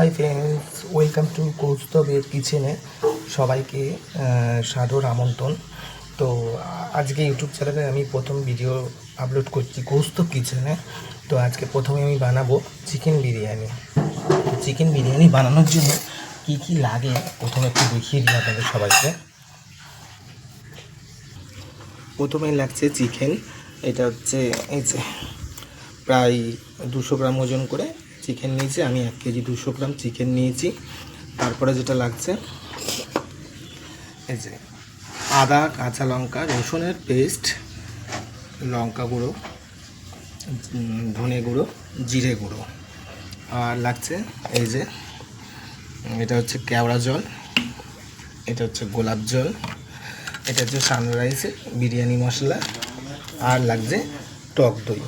High friends welcome to কৌস্তবের কিচেনে সবাইকে সাদর আমন্ত্রণ। তো, আজকে ইউটিউব চ্যানেলে আমি প্রথম ভিডিও আপলোড করছি কৌস্তব কিচেনে তো, আজকে প্রথমে আমি বানাবো চিকেন বিরিয়ানি। চিকেন বিরিয়ানি বানানোর জন্য কি কি লাগে প্রথমে একটু দেখিয়ে দিই আপনাদের সবাইকে। প্রথমে লাগছে চিকেন এটা হচ্ছে, এই যে, প্রায় দুশো গ্রাম ওজন করে চিকেন নিয়েছি, আমি এক কেজি দুশো গ্রাম চিকেন নিয়েছি। তারপরে যেটা লাগছে, এই যে আদা, কাঁচা লঙ্কা, রসুনের পেস্ট, লঙ্কা গুঁড়ো ধনে গুঁড়ো, জিরে গুঁড়ো। আর লাগছে এই যে, এটা হচ্ছে কেওড়া জল, এটা হচ্ছে গোলাপ জল, এটা হচ্ছে সানরাইসের বিরিয়ানি মশলা, আর লাগছে টক দই।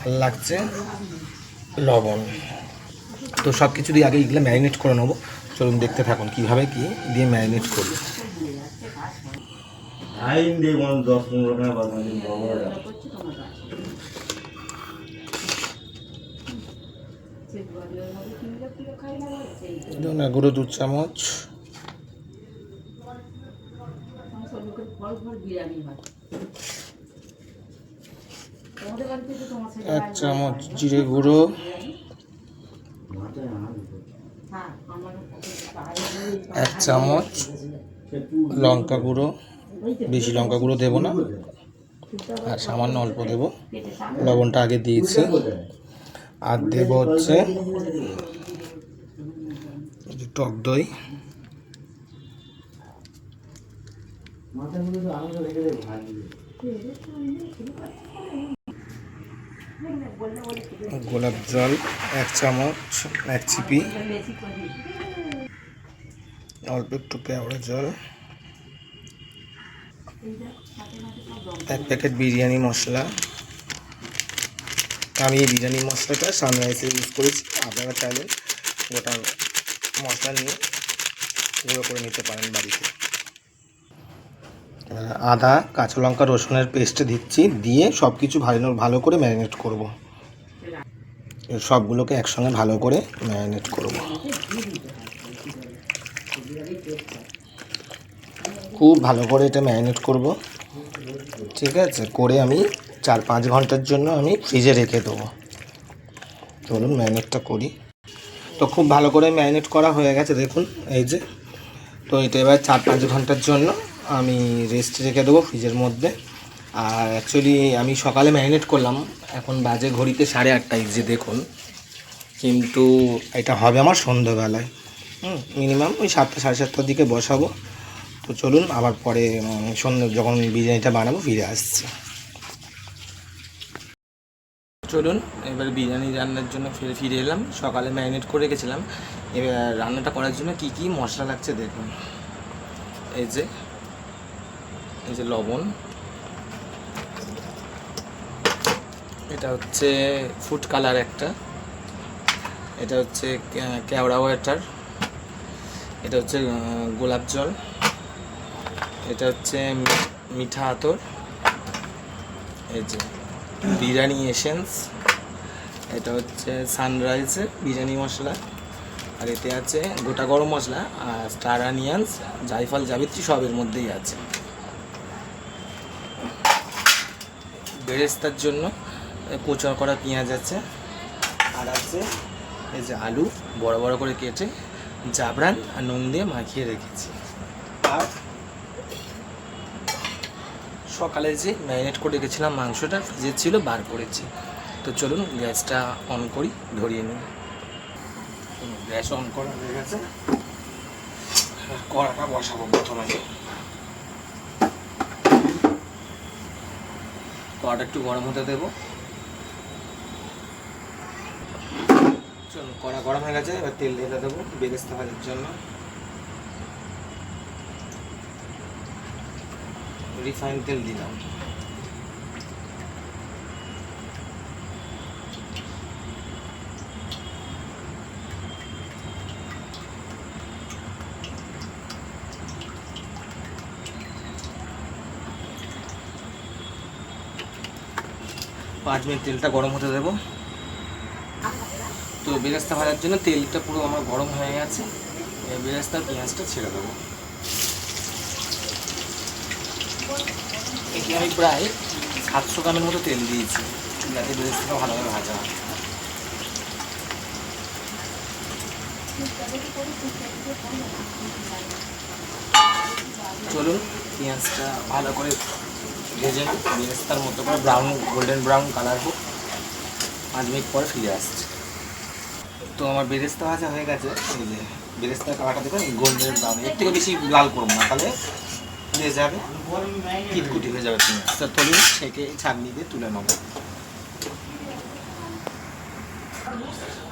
আর লাগছে লবণ। তো সব কিছু দিয়ে আগে এগুলো ম্যারিনেট করে নেব। চলুন দেখতে থাকুন কীভাবে কি দিয়ে ম্যারিনেট করব। দশ পনেরো টাকা বাদ দিন বাবা ধনে গুঁড়ো দু চামচ এক চামচ জিরে গুঁড়ো। এক চামচ লঙ্কা গুঁড়ো। বেশি লঙ্কা গুঁড়ো দেবো না। আর সামান্য অল্প দেবো। লবণটা আগে দিয়েছি। আর দেব হচ্ছে টক দই। গোলাপ জল, এক চামচ, এক চিপি। অল্প একটু কেওড়া জল। এক প্যাকেট বিরিয়ানি মশলা। আমি এই বিরিয়ানি মশলাটা সানরাইসে ইউজ করেছি। আপনারা চাইলে গোটা মশলা নিয়ে গুঁড়ো করে নিতে পারেন বাড়িতে। আদা, কাঁচা লঙ্কা, রসুনের পেস্ট দিচ্ছি, দিয়ে সব কিছু ভালো ভালো করে ম্যারিনেট করব। সবগুলোকে একসঙ্গে ভালো করে ম্যারিনেট করব। খুব ভালো করে এটা ম্যারিনেট করব। ঠিক আছে? করে আমি চার পাঁচ ঘণ্টার জন্য আমি ফ্রিজে রেখে দেবো। চলুন ম্যারিনেটটা করি। তো খুব ভালো করে ম্যারিনেট করা হয়ে গেছে, দেখুন, এই যে। তো এটা এবার চার পাঁচ ঘণ্টার জন্য আমি রেস্ট রেখে দেবো ফ্রিজের মধ্যে। আর অ্যাকচুয়ালি আমি সকালে ম্যারিনেট করলাম। এখন বাজে ঘড়িতে সাড়ে আটটায় যে দেখুন। কিন্তু এটা হবে আমার সন্ধ্যাবেলায়। হুম মিনিমাম ওই সাতটা, সাড়ে সাতটার দিকে বসাবো। তো চলুন, আবার পরে সন্ধ্যে যখন বিরিয়ানিটা বানাবো, ফিরে আসছি। চলুন, এবার বিরিয়ানি রান্নার জন্য ফিরে ফিরে এলাম। সকালে ম্যারিনেট করে গেছিলাম এবার রান্নাটা করার জন্য কি কি মশলা লাগছে দেখুন। এই যে এই যে লবণ। এটা হচ্ছে ফুড কালার একটা। এটা হচ্ছে কে- কেওড়া ওয়াটার। এটা হচ্ছে গোলাপ জল। এটা হচ্ছে মিঠা আতর। এই যে বিরিয়ানি এসেন্স। এটা হচ্ছে সানরাইজের বিরিয়ানি মশলা। আর এতে আছে গোটা গরম মশলা, আর স্টার আনিয়ান্স, জায়ফল, জাবিত্রী সবের মধ্যেই আছে। বেরেস্তার জন্য কোচা করা পেঁয়াজ আছে, আর আছে এই যে আলু, বড় বড় করে কেটে জাবরান আর নুন দিয়ে মাখিয়ে রেখেছি। আর সকালে যে ম্যারিনেট করে রেখেছিলাম মাংসটা, ফ্রিজে ছিল, বার করেছি। তো চলুন গ্যাসটা অন করি, ধরিয়ে নিই। গ্যাস অন করা হয়ে গেছে। কড়াটা বসাবো প্রথমে। কড়াটা একটু গরম হতে দেবো। চলুন, কড়া গরম হয়ে গেছে, এবার তেল ঢেলে দেবো বেরেস্তা ভাজার জন্য। রিফাইন তেল দিলাম পাঁচ মিনিট তেলটা গরম হতে দেবো। তো বেরেস্তা ভাজার জন্য তেলটা পুরো আমার গরম হয়ে গেছে। এবার বেরেস্তার পেঁয়াজটা ছেড়ে দেবো। এটি আমি প্রায় সাতশো গ্রামের মতো তেল দিয়েছি, যাতে বেরেস্তাটা ভালোভাবে ভাজা হয়। চলুন, পেঁয়াজটা ভালো করে ভেজে বেরেস্তার মতো করে ব্রাউন গোল্ডেন ব্রাউন কালার হোক পাঁচ মিনিট পরে ফিরে আসছে। তো আমার বেরেস্তা ভাজা হয়ে গেছে, এই যে বেরেস্তার কালারটা দেখুন গোল্ডেন ব্রাউন এর থেকে বেশি লাল করব না, তাহলে ফুলে যাবে কিটকুটি হয়ে যাবে পেঁয়াজটা তুলুন সেকে ছাঁকনি দিয়ে তুলে নেব।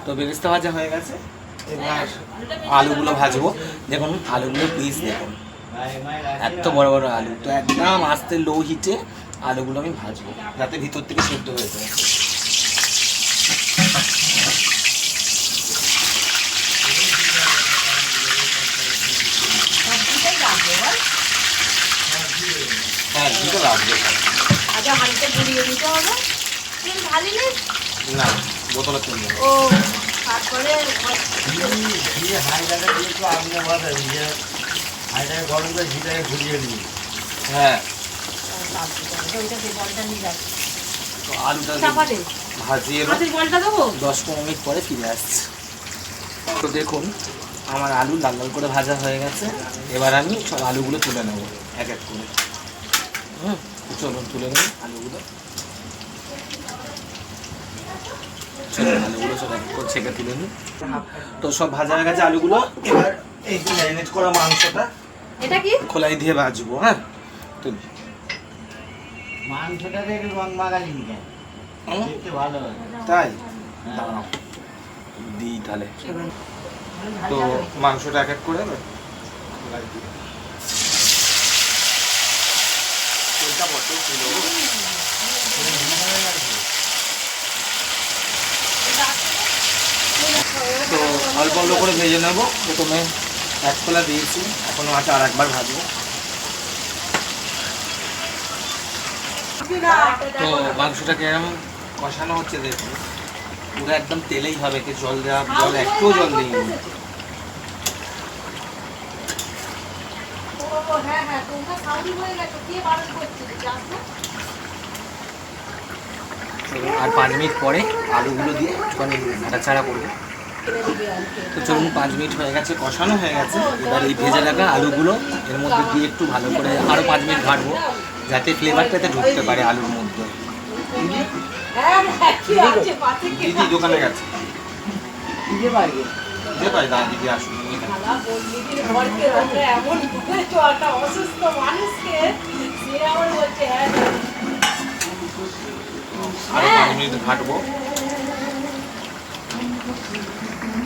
তো বেরেস্তা ভাজা হয়ে গেছে, এবার আলুগুলো ভাজবো। দেখুন, আলুগুলো পিস দেখুন। এত বড় বড় আলু তো একদম আস্তে লো হিটে আলুগুলো আমি ভাজবো। যাতে ভিতর থেকে সেদ্ধ হয়ে যায়। হ্যাঁ দুটো লাগবে। আচ্ছা হাঁড়িতে ঘুরিয়ে দিতে হবে। তেল ঢালি না। বোতলে তেল ও তারপরে দিয়ে দিয়ে একটু আগুনে বাঁধা দিয়ে হাইটাকে গরম করে ঘিটাকে ঘুরিয়ে নিই হ্যাঁ। তো আলুটা ভাজিয়ে দশ পনেরো মিনিট পরে ফিরে আসছে। তো দেখুন আমার আলু লাল লাল করে ভাজা হয়ে গেছে। এবার আমি সব আলুগুলো তুলে নেব এক এক করে। হুম চলুন তুলে নিই আলুগুলো। চলুন আলুগুলো সব এক করে ছেঁকে তুলে নিই। তো সব ভাজা হয়ে গেছে আলুগুলো। এবার এই যে ম্যারিনেট করা মাংসটা এটা কি? খোলাই দিয়ে ভাজবো হ্যাঁ? তুলি মাংসটাকে একটু রং মাগালি কেন দেখতে ভালো হয়। তাই দাঁড়াও দিই তাহলে। তো মাংসটা এক এক করে খোলাই দিই। তেলটা বড্ড ছিল। তো অল্প অল্প করে ভেজে নেব প্রথমে। এক খোলা দিয়েছি এখনও আছে আর একবার ভাজবো। তো মাংসটাকে এরকম কষানো হচ্ছে দেখুন পুরো একদম তেলেই হবে, কি জল দেওয়া জল একটু জল দিই আর পাঁচ মিনিট পরে আলুগুলো দিয়ে একটুখানি নাড়াচাড়া করব। তো চলুন পাঁচ মিনিট হয়ে গেছে, কষানো হয়ে গেছে। এবার এই ভেজে রাখা আলুগুলো, এর মধ্যে দিয়ে একটু ভালো করে আরও পাঁচ মিনিট ঘাটবো, যাতে ফ্লেভারটাতে ঢুকতে পারে আলুর মধ্যে। দিদি দোকানে গেছে। দাদা আসুন। খালা বললি কি ঘরকে তোমরা এমন বলেছ একটা অসুস্থ মানুষকে সে আবার বলছে হ্যাঁ আরও পাঁচ মিনিট ঘাটবো কেন তোমাদের সঙ্গে বলে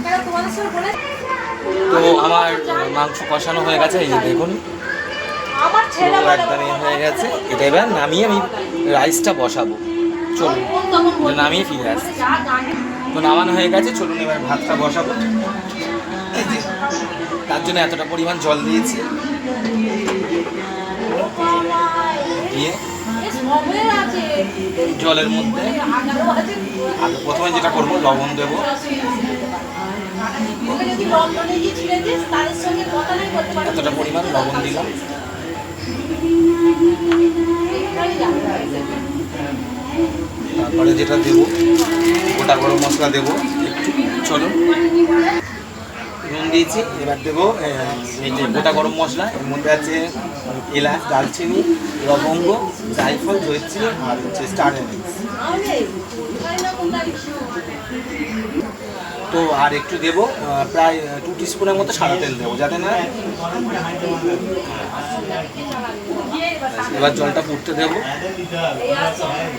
তো আমার মাংস কষানো হয়ে গেছে এই যে দেখুন। একদম হয়ে গেছে। এটা এবার নামিয়ে আমি রাইসটা বসাবো। চলুন নামিয়ে ফিরে আসছি। তো নামানো হয়ে গেছে চলুন এবার ভাতটা বসাবো। তার জন্য এতটা পরিমাণ জল দিয়েছি। দিয়ে জলের মধ্যে প্রথমে যেটা করব লবণ দেবো। ওকে যদি লন্ডনে গিয়ে ছিঁড়ে দিস তাদের সঙ্গে কথা নাই করতে পারবি এতটা পরিমাণ লবণ দিলাম তারপরে যেটা দেবো গোটা গরম মশলা দেবো একটু। চলুন নুন দিয়েছি এবার দেবো এই যে গোটা গরম মশলা এর মধ্যে আছে এলাচ দালচিনি লবঙ্গ জায়ফল জয়ত্রী আর হচ্ছে স্টার তো আর একটু দেবো প্রায় টু টিস্পুনের মতো সাদা তেল দেবো, যাতে না এবার জলটা ফুটতে দেবো।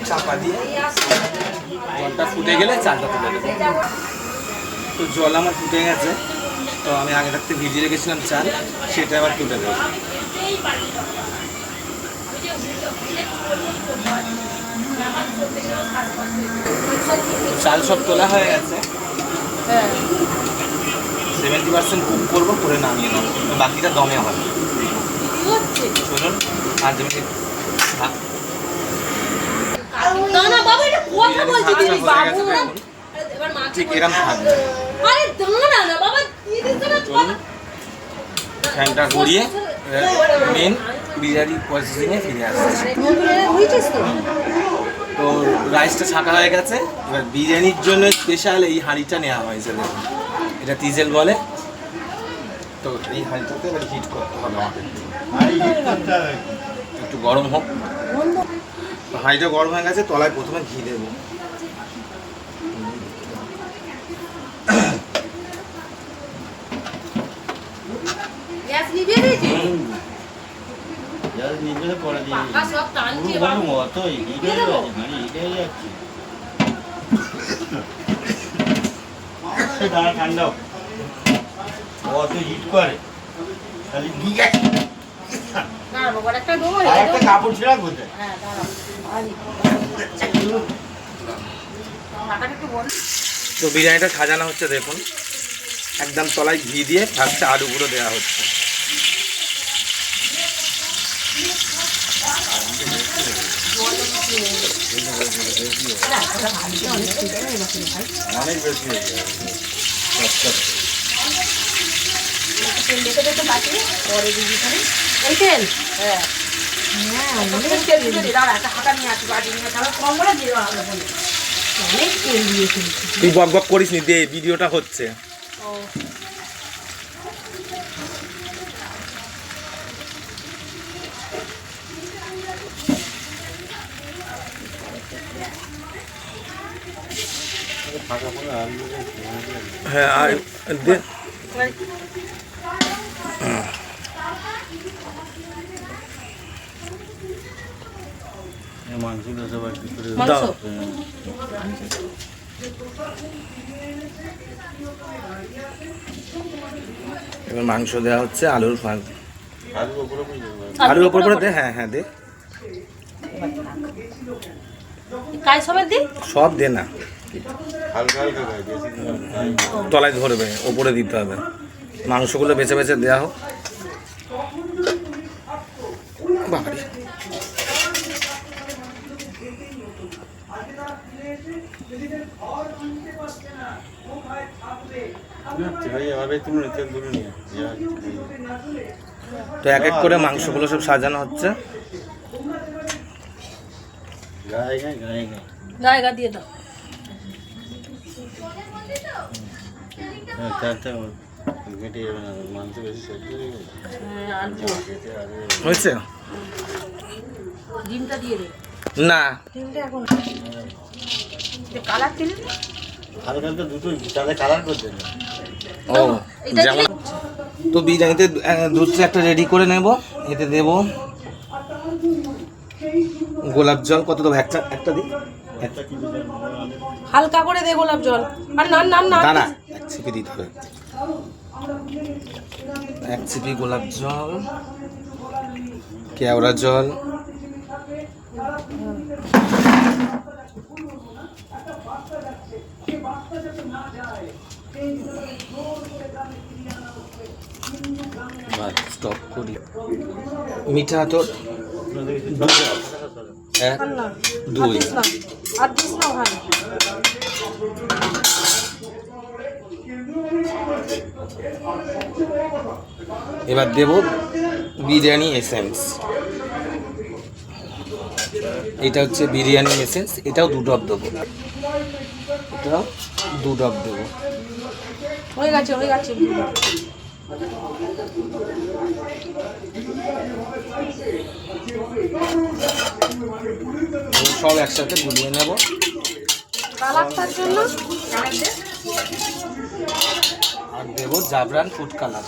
চাপা দিয়ে জলটা ফুটে গেলে চালটা তুলে দেবো। তো জল আমার ফুটে গেছে, তো আমি আগে থাকতে ভিজিয়ে রেখেছিলাম চাল, সেটা আবার তুলে দেবো। চাল সব তোলা হয়ে গেছে। হ্যাঁ। সেভেন্টি পার্সেন্ট কুক করব করে নামিয়ে নেব। বাকিটা দমে হবে চলুন পাঁচ মিনিট না না বাবা এটা কথা বলছি তুমি বাবু। এবার মা ঠিক এরকম থাকবে আরে দাঁড়া না বাবা দিয়ে দিচ্ছ না ফ্যানটা ঘুরিয়ে মেন বিরিয়ানি প্রসেসিংয়ে ফিরে আসছে। তো রাইসটা ছাকা হয়ে গেছে। এবার বিরিয়ানির জন্য স্পেশাল এই হাঁড়িটা নেওয়া হয়েছে এটা তিজেল বলে। তো এই হাঁড়িটাতে এবার হিট করতে হবে আমাকে একটু গরম হোক। তো হাঁড়িটা গরম হয়ে গেছে, তলায় প্রথমে ঘি দেবো। গ্যাস অত হিট করে খালি কাপড় তো বিরিয়ানিটা সাজানো হচ্ছে, দেখুন। একদম তলায় ঘি দিয়ে ফার্স্টে আলুগুলো দেওয়া হচ্ছে। অনেক বেশি হয়ে যায়। তেল দেখে দেখে পরে দিবি এই তেল হ্যাঁ হ্যাঁ অনেক তেল দিয়ে তুই বক বক করিস নি দে ভিডিওটা হচ্ছে। ও। হ্যাঁ আর দাও। এবার মাংস দেওয়া হচ্ছে আলুর ফাঁক আলুর ওপর করে দে হ্যাঁ হ্যাঁ দে? সব দে না। তলায় ধরবে ওপরে দিতে হবে। মাংসগুলো বেছে বেছে দেওয়া হোক। তো এক এক করে মাংসগুলো সব সাজানো হচ্ছে। গায়ে গায়ে গায়ে গায়ে গায়ে গা দিয়ে দাও হ্যাঁ চারটা কেটে যাবে না মাংস বেশি সেদ্ধ হয়ে গেছে হ্যাঁ আলু কেটে আগে হয়েছে? ডিমটা দিয়ে দে। না। ডিমটা এখন কালার দিলি হালকা হালকা দুটো চালে কালার করতে ও যেমন তো বিরিয়ানিতে দুধ একটা রেডি করে নেব এতে দেব। গোলাপ জল কত দেবো? একটা একটা দিই। একটা কি দিলেন হালকা করে দে গোলাপ জল। আর না না না দাঁড়া। এক চিপি দিতে হবে। এক চিপি গোলাপ জল কেওড়া জল স্টপ করি। মিঠা তোর এক আর দুই দিস না আর দিস না ভাই এবার দেব বিরিয়ানি এসেন্স। এটা হচ্ছে বিরিয়ানি এসেন্স এটাও দু ডব দেবো। এটাও দু ডব দেবো। হয়ে গেছে হয়ে গেছে। সব একসাথে গুলিয়ে নেব। কালারটার জন্য? আর দেব জাবরান ফুড কালার।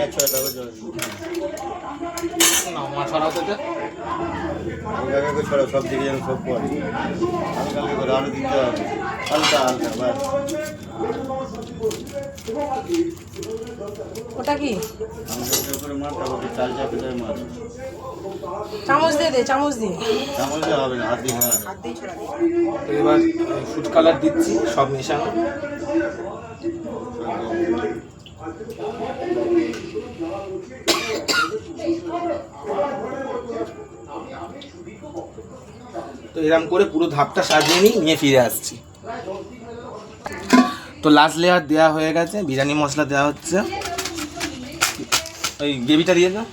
আর ছড়াও, সব দিকে যেন সব পড়ে। হালকা হালকা করে দিতে হবে। হালকা হালকা বাস। ওটা কি? চামচ দিয়ে দে, চামচ দিয়ে। চামচ দিয়ে হবে না হাত হাত দিয়ে এবার ফুড কালার দিচ্ছি, সব মেশানো। তো এরকম করে পুরো ধাপটা সাজিয়ে নিয়ে ফিরে আসছি। তো লাস্ট লেয়ার দেওয়া হয়ে গেছে, বিরিয়ানি মশলা দেওয়া হচ্ছে। ওই গ্রেভিটা দিয়ে দাও।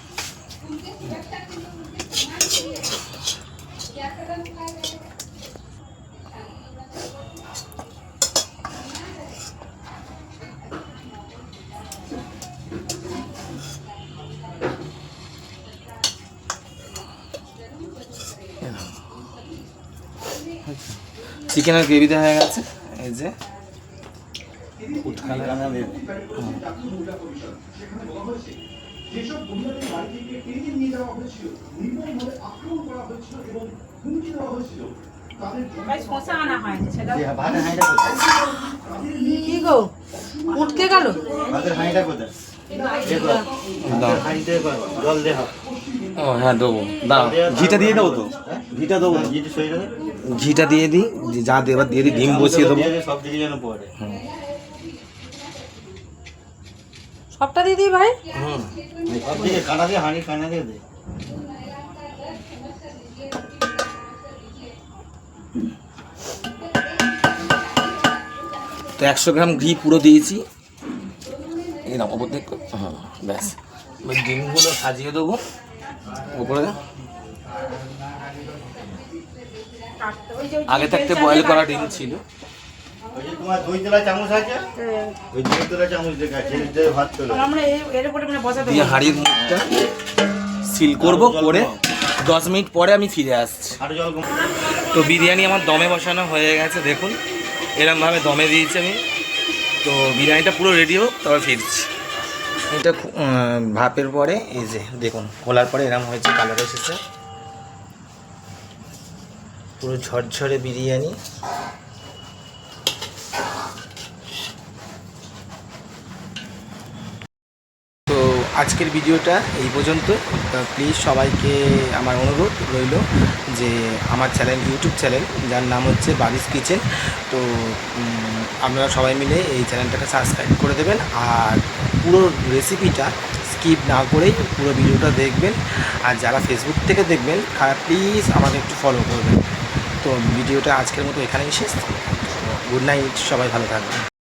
চিকেনের গ্রেভি দেওয়া হয়ে গেছে, এই যে। কোথায়? ও হ্যাঁ দেবো। দাও। ঘিটা দিয়ে দেবো তো? ঘিটা দেবো ঘিটা সই দেবে ঘিটা দিয়ে দিই যা দেবার দিয়ে দিই ডিম বসিয়ে দেবো। সব দিকে যেন পড়ে। সবটা দিয়ে দিই ভাই? হুম। কাটা দিয়ে হাঁড়ি কানা দিয়ে দে। তো একশো গ্রাম ঘি পুরো দিয়েছি। এই নাও ওপর থেকে হ্যাঁ ব্যাস। ডিমগুলো সাজিয়ে দেবো। ওপরে আগে থাকতে বয়েল করা ডিম ছিল। তোমার দুই তোলা চামচ আছে? ওই দুই তোলা চামচ দেখা ভাত চলে আমরা এর- এর উপরে মানে বসাতে দিয়ে পারব। হাঁড়ির মুখটা সিল করব করে দশ মিনিট পরে আমি ফিরে আসছি। তো বিরিয়ানি আমার দমে বসানো হয়ে গেছে দেখুন। এরমভাবে দমে দিয়েছি আমি। তো বিরিয়ানিটা পুরো রেডি হোক তবে ফিরছি। এটা ভাপের পরে এই যে দেখুন খোলার পরে এরম হয়েছে কালার এসেছে। পুরো ঝরঝরে বিরিয়ানি তো আজকের ভিডিওটা এই পর্যন্ত। প্লিজ সবাইকে আমার অনুরোধ রইল যে আমার চ্যানেল ইউটিউব চ্যানেল, যার নাম হচ্ছে বারিস কিচেন, তো আপনারা সবাই মিলে এই চ্যানেলটাকে সাবস্ক্রাইব করে দেবেন আর পুরো রেসিপিটা স্কিপ না করেই পুরো ভিডিওটা দেখবেন। আর যারা ফেসবুক থেকে দেখবেন প্লিজ আমাকে একটু ফলো করবেন। তো ভিডিওটা আজকের মতো এখানেই শেষ। গুড নাইট, সবাই ভালো থাকবেন।